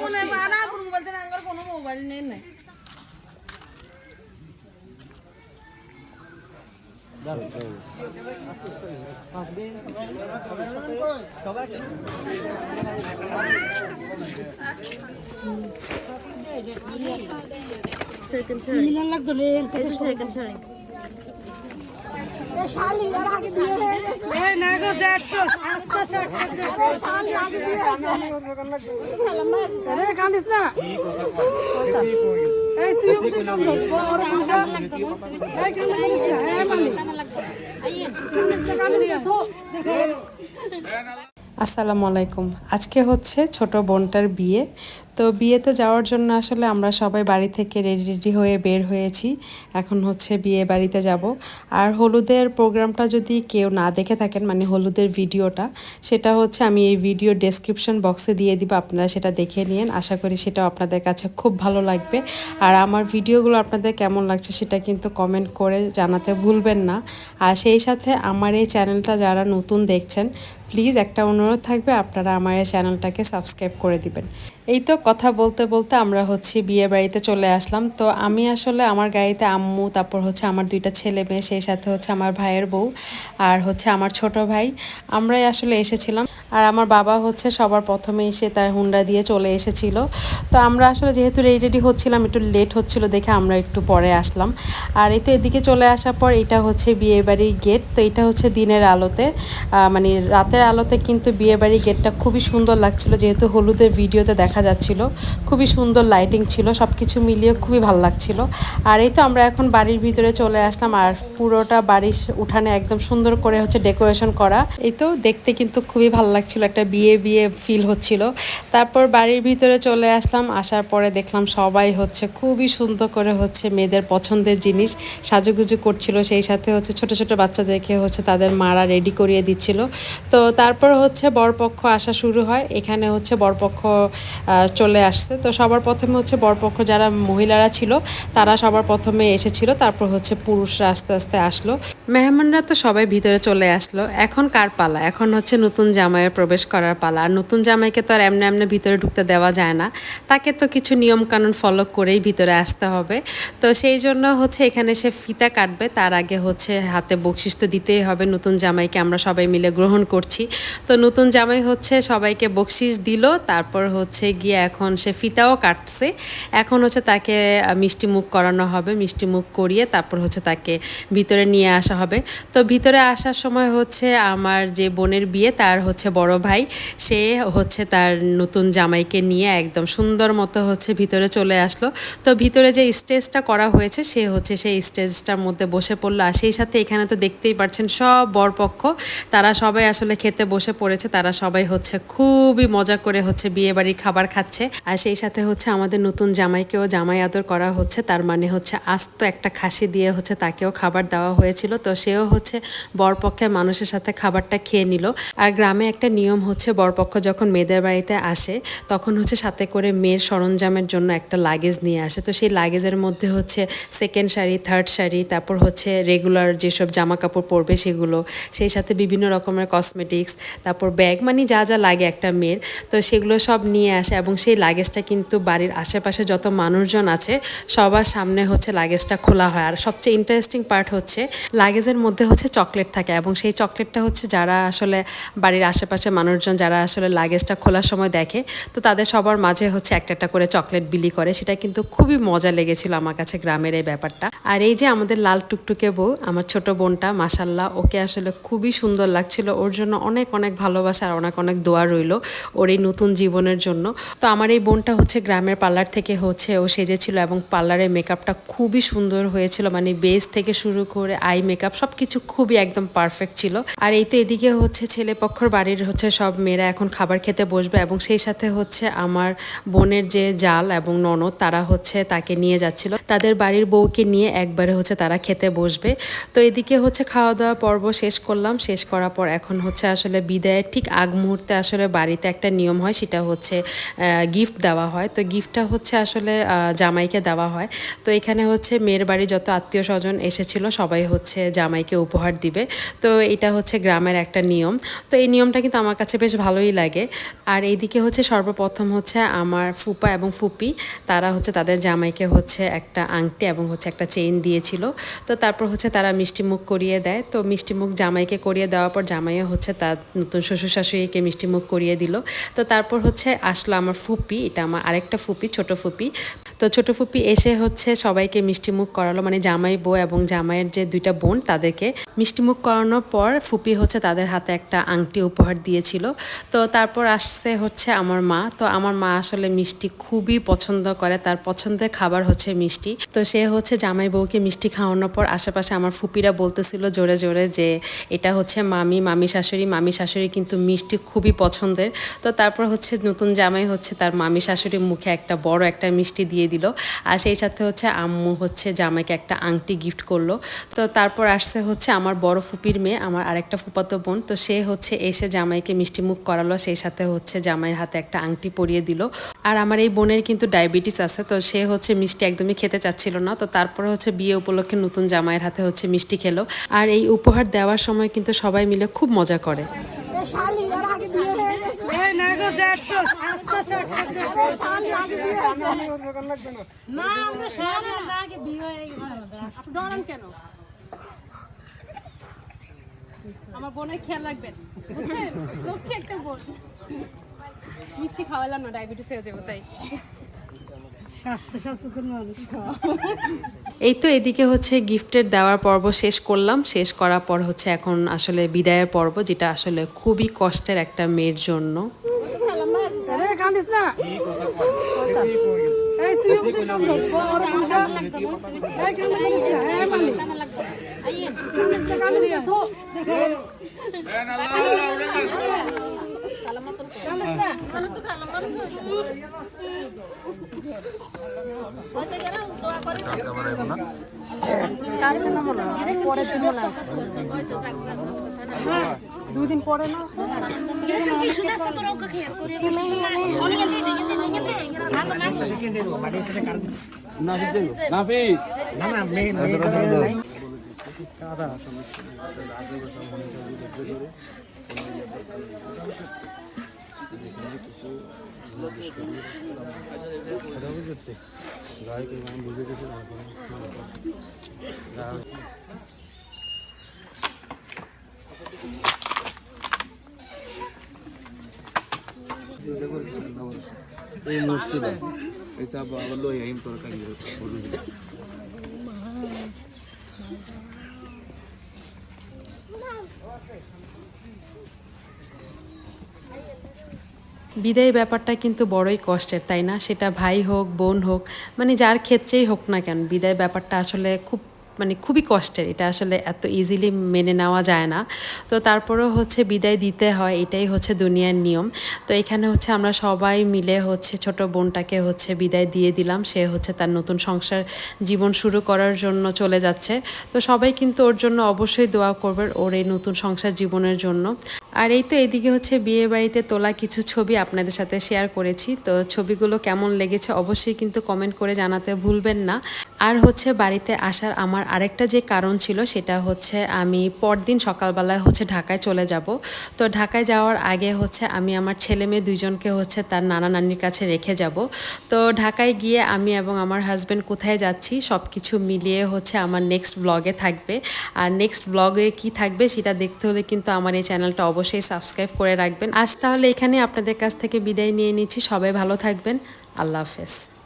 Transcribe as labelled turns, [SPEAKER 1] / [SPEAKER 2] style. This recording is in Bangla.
[SPEAKER 1] মনে তারা মোবাইল থেকে আঙ্গার কোনো মোবাইল নেই নাই মিলান না
[SPEAKER 2] আসসালামু আলাইকুম। আজকে হচ্ছে ছোট বোনটার বিয়ে। তো বিয়েতে যাওয়ার জন্য আসলে আমরা সবাই বাড়ি থেকে রেডি রেডি হয়ে বের হয়েছি। এখন হচ্ছে বিয়ে বাড়িতে যাব। আর হলুদের প্রোগ্রামটা যদি কেউ না দেখে থাকেন মানে হলুদের ভিডিওটা, সেটা হচ্ছে আমি এই ভিডিও ডেসক্রিপশন বক্সে দিয়ে দিব, আপনারা সেটা দেখে নিন। আশা করি সেটাও আপনাদের কাছে খুব ভালো লাগবে। আর আমার ভিডিওগুলো আপনাদের কেমন লাগছে সেটা কিন্তু কমেন্ট করে জানাতে ভুলবেন না। আর সেই সাথে আমার এই চ্যানেলটা যারা নতুন দেখছেন প্লিজ একটা অনুরোধ থাকবে, আপনারা আমার এই চ্যানেলটাকে সাবস্ক্রাইব করে দিবেন। এই তো কথা বলতে বলতে আমরা হচ্ছে বিয়ে বাড়িতে চলে আসলাম। তো আমি আসলে আমার গাড়িতে আম্মু, তারপর হচ্ছে আমার দুইটা ছেলে মেয়ে, সেই সাথে হচ্ছে আমার ভাইয়ের বউ আর হচ্ছে আমার ছোট ভাই। আমরাই আসলে এসেছিলাম। আর আমার বাবা হচ্ছে সবার প্রথমে এসে তার হুন্ডা দিয়ে চলে এসেছিল। তো আমরা আসলে যেহেতু রেডি রেডি হচ্ছিলাম, একটু লেট হচ্ছিল দেখে আমরা একটু পরে আসলাম। আর এই তো এদিকে চলে আসার পর এটা হচ্ছে বিয়েবাড়ির গেট তো এটা হচ্ছে দিনের আলোতে। মানে রাতের আলোতে কিন্তু বিয়েবাড়ির গেটটা খুবই সুন্দর লাগছিল, যেহেতু হলুদের ভিডিওতে দেখা যাচ্ছিল। খুবই সুন্দর লাইটিং ছিল সব কিছু মিলিয়ে খুবই ভালো লাগছিল। আর এই তো আমরা এখন বাড়ির ভিতরে চলে আসলাম, আর পুরোটা বাড়ির উঠানে একদম সুন্দর করে হচ্ছে ডেকোরেশন করা। এই তো দেখতে কিন্তু খুবই ভালো লাগছিল একটা বিয়ে বিয়ে ফিল হচ্ছিল। তারপর বাড়ির ভিতরে চলে আসলাম, আসার পরে দেখলাম সবাই হচ্ছে খুবই সুন্দর করে হচ্ছে মেয়েদের পছন্দের জিনিস সাজুগুজু করছিল। সেই সাথে হচ্ছে ছোট ছোট বাচ্চাদেরকে হচ্ছে তাদের মারা রেডি করিয়ে দিচ্ছিল। তো তারপর হচ্ছে বরপক্ষ আসা শুরু হয়, এখানে হচ্ছে বরপক্ষ চলে আসছে। তো সবার প্রথমে হচ্ছে বরপক্ষ যারা মহিলারা ছিল, তারা সবার প্রথমে এসেছিল, তারপর হচ্ছে পুরুষরা আস্তে আস্তে আসলো। মেহমানরা তো সবাই ভিতরে চলে আসলো। এখন কার পালা? এখন হচ্ছে নতুন জামাইয়ের প্রবেশ করার পালা। আর নতুন জামাইকে তো আর এমনি এমনি ভিতরে ঢুকতে দেওয়া যায় না। তাকে তো কিছু নিয়ম কানুন ফলো করেই ভিতরে আসতে হবে। তো সেই জন্য হচ্ছে এখানে সে ফিতা কাটবে। তার আগে হচ্ছে হাতে বকশিস তো দিতেই হবে। নতুন জামাইকে আমরা সবাই মিলে গ্রহণ করছি। তো নতুন জামাই হচ্ছে সবাইকে বকশিস দিল। তারপর হচ্ছে গিয়ে এখন সে ফিতাও কাটছে। এখন হচ্ছে তাকে মিষ্টি মুখ করানো হবে। মিষ্টি মুখ করিয়ে তারপর হচ্ছে তাকে ভিতরে নিয়ে আসা হবে। তো ভিতরে আসার সময় হচ্ছে আমার যে বোনের বিয়ে, তার হচ্ছে বড় ভাই, সে হচ্ছে তার নতুন জামাইকে নিয়ে একদম সুন্দর মতো হচ্ছে ভিতরে চলে আসলো। তো ভিতরে যে স্টেজটা করা হয়েছে, সে হচ্ছে সেই স্টেজটার মধ্যে বসে পড়ল। আর সেই সাথে এখানে তো দেখতেই পাচ্ছেন সব বরপক্ষ। তারা সবাই আসলে খেতে বসে পড়েছে। তারা সবাই হচ্ছে খুবই মজা করে হচ্ছে বিয়ে বাড়ি খাবার খাচ্ছে। আর সেই সাথে হচ্ছে আমাদের নতুন জামাইকেও জামাই আদর করা হচ্ছে। তার মানে হচ্ছে আস্ত একটা খাসি দিয়ে হচ্ছে তাকেও খাবার দেওয়া হয়েছিল। তো সেও হচ্ছে বরপক্ষের মানুষের সাথে খাবারটা খেয়ে নিল। আর গ্রামে একটা নিয়ম হচ্ছে বরপক্ষ যখন মেয়েদের বাড়িতে আসে, তখন হচ্ছে সাথে করে মেয়ের সরঞ্জামের জন্য একটা লাগেজ নিয়ে আসে। তো সেই লাগেজের মধ্যে হচ্ছে সেকেন্ড শাড়ি থার্ড শাড়ি, তারপর হচ্ছে রেগুলার যেসব জামা কাপড় পরবে সেগুলো, সেই সাথে বিভিন্ন রকমের কসমেটিক্স তারপর ব্যাগ মানে যা যা লাগে একটা মেয়ের, তো সেগুলো সব নিয়ে আসে। এবং সেই লাগেজটা কিন্তু বাড়ির আশেপাশে যত মানুষজন আছে, সবার সামনে হচ্ছে লাগেজটা খোলা হয়। আর সবচেয়ে ইন্টারেস্টিং পার্ট হচ্ছে লাগেজের মধ্যে হচ্ছে চকলেট থাকে এবং সেই চকলেটটা হচ্ছে যারা আসলে বাড়ির আশেপাশে মানুষজন যারা আসলে লাগেজটা খোলার সময় দেখে, তো তাদের সবার মাঝে হচ্ছে একটা একটা করে চকলেট বিলি করে। সেটা কিন্তু খুবই মজা লেগেছিল আমার কাছে গ্রামের এই ব্যাপারটা। আর এই যে আমাদের লাল টুকটুকে বউ, আমার ছোট বোনটা মাসাল্লাহ ওকে আসলে খুবই সুন্দর লাগছিল। ওর জন্য অনেক অনেক ভালোবাসা আর অনেক অনেক দোয়া রইল ওর এই নতুন জীবনের জন্য। তো আমার এই বোনটা হচ্ছে গ্রামের পার্লার থেকে হচ্ছে ও সেজেছিল এবং পার্লারের মেকআপটা খুবই সুন্দর হয়েছিল। মানে বেস থেকে শুরু করে আই মেকআপ সব কিছু খুবই একদম পারফেক্ট ছিল। আর এই তো এদিকে হচ্ছে ছেলে পক্ষর বাড়ির হচ্ছে সব মেয়েরা এখন খাবার খেতে বসবে এবং সেই সাথে হচ্ছে আমার বোনের যে জাল এবং ননদ, তারা হচ্ছে তাকে নিয়ে যাচ্ছিল। তাদের বাড়ির বউকে নিয়ে একবারে হচ্ছে তারা খেতে বসবে। তো এদিকে হচ্ছে খাওয়া দাওয়া পর্ব শেষ করলাম। শেষ করার পর এখন হচ্ছে আসলে বিদায়ের ঠিক আগ মুহূর্তে আসলে বাড়িতে একটা নিয়ম হয়, সেটা হচ্ছে গিফট দেওয়া হয়। তো গিফটটা হচ্ছে আসলে জামাইকে দেওয়া হয়। তো এখানে হচ্ছে মেয়ের বাড়ি যত আত্মীয় স্বজন এসেছিল, সবাই হচ্ছে জামাইকে উপহার দিবে। তো এটা হচ্ছে গ্রামের একটা নিয়ম। তো এই নিয়মটা কিন্তু আমার কাছে বেশ ভালোই লাগে। আর এইদিকে হচ্ছে সর্বপ্রথম হচ্ছে আমার ফুপা এবং ফুপি, তারা হচ্ছে তাদের জামাইকে হচ্ছে একটা আংটি এবং হচ্ছে একটা চেইন দিয়েছিল। তো তারপর হচ্ছে তারা মিষ্টি মুখ করিয়ে দেয়। তো মিষ্টি মুখ জামাইকে করিয়ে দেওয়ার পর জামাইও হচ্ছে তার নতুন শ্বশুর শাশুড়িকে মিষ্টি মুখ করিয়ে দিল। তো তারপর হচ্ছে আসলো আমার ফুপি, এটা আমার আরেকটা ফুপি, ছোট ফুপি। তো ছোট ফুপি এসে হচ্ছে সবাইকে মিষ্টি মুখ করালো মানে জামাই বউ এবং জামাইয়ের যে দুইটা বোন তাদেরকে মিষ্টি মুখ করানোর পর ফুপি হচ্ছে তাদের হাতে একটা আংটি উপহার দিয়েছিল। তো তারপর আসছে হচ্ছে আমার মা। তো আমার মা আসলে মিষ্টি খুবই পছন্দ করে, তার পছন্দের খাবার হচ্ছে মিষ্টি। তো সে হচ্ছে জামাই বউকে মিষ্টি খাওয়ানোর পর আশেপাশে আমার ফুপিরা বলতেছিল জোরে জোরে যে এটা হচ্ছে মামি মামি শাশুড়ি মামি শাশুড়ি কিন্তু মিষ্টি খুবই পছন্দের। তো তারপর হচ্ছে নতুন জামাই হচ্ছে তার মামি শাশুড়ির মুখে একটা বড় একটা মিষ্টি দিয়ে দিল। আর সেই সাথে হচ্ছে আম্মু হচ্ছে জামাইকে একটা আংটি গিফট করল। তো তারপর আসছে হচ্ছে আমার বড় ফুপির মেয়ে, আমার আরেকটা ফুপাতো বোন। তো সে হচ্ছে এসে জামাইকে মিষ্টি মুখ করালো, সেই সাথে হচ্ছে জামাইয়ের হাতে একটা আংটি পরিয়ে দিল। আর আমার এই বোনের কিন্তু ডায়াবেটিস আছে, তো সে হচ্ছে মিষ্টি একদমই খেতে চাচ্ছিল না। তো তারপরে হচ্ছে বিয়ে উপলক্ষে নতুন জামাইয়ের হাতে হচ্ছে মিষ্টি খেলো। আর এই উপহার দেওয়ার সময় কিন্তু সবাই মিলে খুব মজা করে।
[SPEAKER 1] শালি এর আগে বিয়ে হয়ে গেছে।
[SPEAKER 3] এই না গো আস্তে আস্তে
[SPEAKER 1] আরে শালি আগে বিয়ে হয়েছে
[SPEAKER 3] আমরা আমরা আগে বিয়ে হয়ে গেছে। আপনি ডরান কেন? আমার বোনের খেয়াল রাখবেন বুঝছেন? লক্ষ্মী একটা বোন। মিষ্টি খাওয়ালাম না ডায়াবেটিস হয়ে যাবে তাই।
[SPEAKER 2] এই তো এদিকে হচ্ছে গিফটের দেওয়ার পর্ব শেষ করলাম। শেষ করার পর হচ্ছে এখন আসলে বিদায়ের পর্ব যেটা আসলে খুবই কষ্টের একটা মেয়ের জন্য।
[SPEAKER 3] তুই
[SPEAKER 1] লাগবে
[SPEAKER 3] এই কাঁদিস না হ্যাঁ মালিক না
[SPEAKER 1] হয়তো গেলাম দোয়া করে
[SPEAKER 4] নাফিক এই মূর্তি এটা বলল এই তরকারি। বলুন
[SPEAKER 2] বিদায় ব্যাপারটা কিন্তু বড়ই কষ্টের, তাই না? সেটা ভাই হোক, বোন হোক মানে যার ক্ষেত্রেই হোক না কেন বিদায় ব্যাপারটা আসলে খুব মানে খুবই কষ্টের। এটা আসলে এত ইজিলি মেনে নেওয়া যায় না। তো তারপরেও হচ্ছে বিদায় দিতে হয়, এটাই হচ্ছে দুনিয়ার নিয়ম। তো এখানে হচ্ছে আমরা সবাই মিলে হচ্ছে ছোট বোনটাকে হচ্ছে বিদায় দিয়ে দিলাম। সে হচ্ছে তার নতুন সংসার, জীবন শুরু করার জন্য চলে যাচ্ছে। তো সবাই কিন্তু ওর জন্য অবশ্যই দোয়া করবে, ওর এই নতুন সংসার জীবনের জন্য। আর এই তো এদিকে হচ্ছে বিয়ে বাড়িতে তোলা কিছু ছবি আপনাদের সাথে শেয়ার করেছি। তো ছবিগুলো কেমন লেগেছে অবশ্যই কিন্তু কমেন্ট করে জানাতে ভুলবেন না। আর হচ্ছে বাড়িতে আসার আমার আরেকটা যে কারণ ছিল সেটা হচ্ছে আমি পরদিন সকালবেলায় হচ্ছে ঢাকায় চলে যাব। তো ঢাকায় যাওয়ার আগে হচ্ছে আমি আমার ছেলে মেয়ে দুইজনকে হচ্ছে তার নানা নানির কাছে রেখে যাব। তো ঢাকায় গিয়ে আমি এবং আমার হাজব্যান্ড কোথায় যাচ্ছি সব কিছু মিলিয়ে হচ্ছে আমার নেক্সট ব্লগে থাকবে। আর নেক্সট ব্লগে কি থাকবে সেটা দেখতে হলে কিন্তু আমার এই চ্যানেলটা অবশ্যই সাবস্ক্রাইব করে রাখবেন। আজ তাহলে এখানে আপনাদের কাছ থেকে বিদায় নিয়ে নিচ্ছি। সবাই ভালো থাকবেন। আল্লাহ হাফেজ।